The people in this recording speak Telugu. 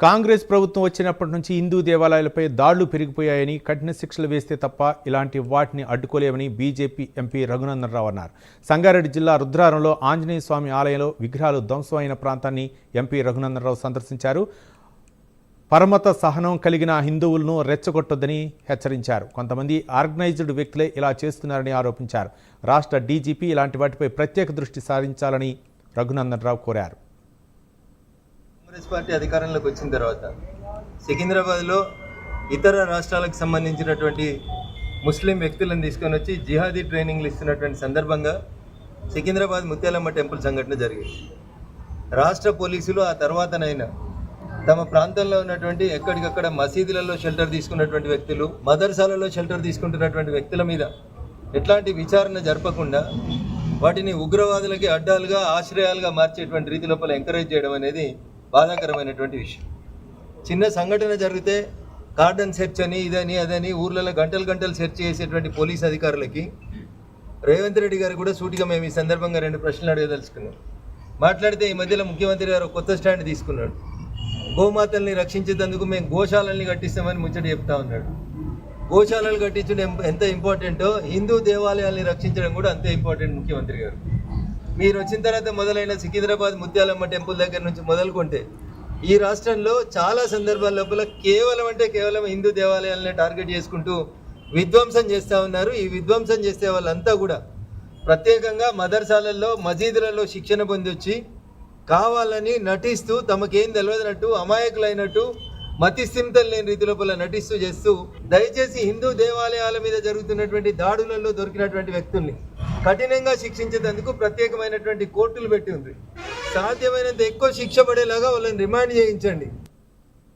కాంగ్రెస్ ప్రభుత్వం వచ్చినప్పటి నుంచి హిందూ దేవాలయాలపై దాడులు పెరిగిపోయాయని కఠిన శిక్షలు వేస్తే తప్ప ఇలాంటి వాటిని అడ్డుకోలేవని బీజేపీ ఎంపీ రఘునందనరావు అన్నారు. సంగారెడ్డి జిల్లా రుద్రారంలో ఆంజనేయ స్వామి ఆలయంలో విగ్రహాలు ధ్వంసమైన ప్రాంతాన్ని ఎంపీ రఘునందనరావు సందర్శించారు. పరమత సహనం కలిగిన హిందువులను రెచ్చగొట్టొద్దని హెచ్చరించారు. కొంతమంది ఆర్గనైజ్డ్ వ్యక్తులే ఇలా చేస్తున్నారని ఆరోపించారు. రాష్ట్ర డీజీపీ ఇలాంటి వాటిపై ప్రత్యేక దృష్టి సారించాలని రఘునందనరావు కోరారు. కాంగ్రెస్ పార్టీ అధికారంలోకి వచ్చిన తర్వాత సికింద్రాబాద్లో ఇతర రాష్ట్రాలకు సంబంధించినటువంటి ముస్లిం వ్యక్తులను తీసుకొని వచ్చి జిహాదీ ట్రైనింగ్లు ఇస్తున్నటువంటి సందర్భంగా సికింద్రాబాద్ ముత్యాలమ్మ టెంపుల్ సంఘటన జరిగింది. రాష్ట్ర పోలీసులు ఆ తర్వాతనైనా తమ ప్రాంతంలో ఉన్నటువంటి ఎక్కడికక్కడ మసీదులలో షెల్టర్ తీసుకున్నటువంటి వ్యక్తులు మదర్సాలలో షెల్టర్ తీసుకుంటున్నటువంటి వ్యక్తుల మీద ఎట్లాంటి విచారణ జరపకుండా వాటిని ఉగ్రవాదులకి అడ్డాలుగా ఆశ్రయాలుగా మార్చేటువంటి రీతి లోపల ఎంకరేజ్ చేయడం అనేది బాధాకరమైనటువంటి విషయం. చిన్న సంఘటన జరిగితే కార్డన్ సెర్చ్ అని ఇదని అదని ఊర్లలో గంటలు గంటలు సెర్చ్ చేసేటువంటి పోలీస్ అధికారులకి రేవంత్ రెడ్డి గారు కూడా సూటిగా మేము ఈ సందర్భంగా రెండు ప్రశ్నలు అడగదలుచుకున్నాం మాట్లాడితే ఈ మధ్యలో ముఖ్యమంత్రి గారు కొత్త స్టాండ్ తీసుకున్నాడు. గోమాతల్ని రక్షించేందుకు మేము గోశాలల్ని కట్టిస్తామని ముచ్చట చెప్తా ఉన్నాడు. గోశాలలు కట్టించడం ఎంత ఇంపార్టెంటో హిందూ దేవాలయాల్ని రక్షించడం కూడా అంతే ఇంపార్టెంట్ ముఖ్యమంత్రి గారు. మీరు వచ్చిన తర్వాత మొదలైన సికింద్రాబాద్ ముత్యాలమ్మ టెంపుల్ దగ్గర నుంచి మొదలుకుంటే ఈ రాష్ట్రంలో చాలా సందర్భాల లోపల కేవలం అంటే కేవలం హిందూ దేవాలయాలనే టార్గెట్ చేసుకుంటూ విధ్వంసం చేస్తూ ఉన్నారు. ఈ విధ్వంసం చేసే వాళ్ళంతా కూడా ప్రత్యేకంగా మదర్సాలల్లో మసీదులలో శిక్షణ పొందొచ్చి కావాలని నటిస్తూ తమకేం తెలియదన్నట్టు అమాయకులైనట్టు మతిస్థిమితం లేని రీతి లోపల నటిస్తూ చేస్తూ దయచేసి హిందూ దేవాలయాల మీద జరుగుతున్నటువంటి దాడులలో దొరికినటువంటి వ్యక్తుల్ని కఠినంగా శిక్షించేందుకు ప్రత్యేకమైనటువంటి కోర్టులు పెట్టి ఉంది. సాధ్యమైనంత ఎక్కువ శిక్ష పడేలాగా వాళ్ళని రిమాండ్ చేయించండి.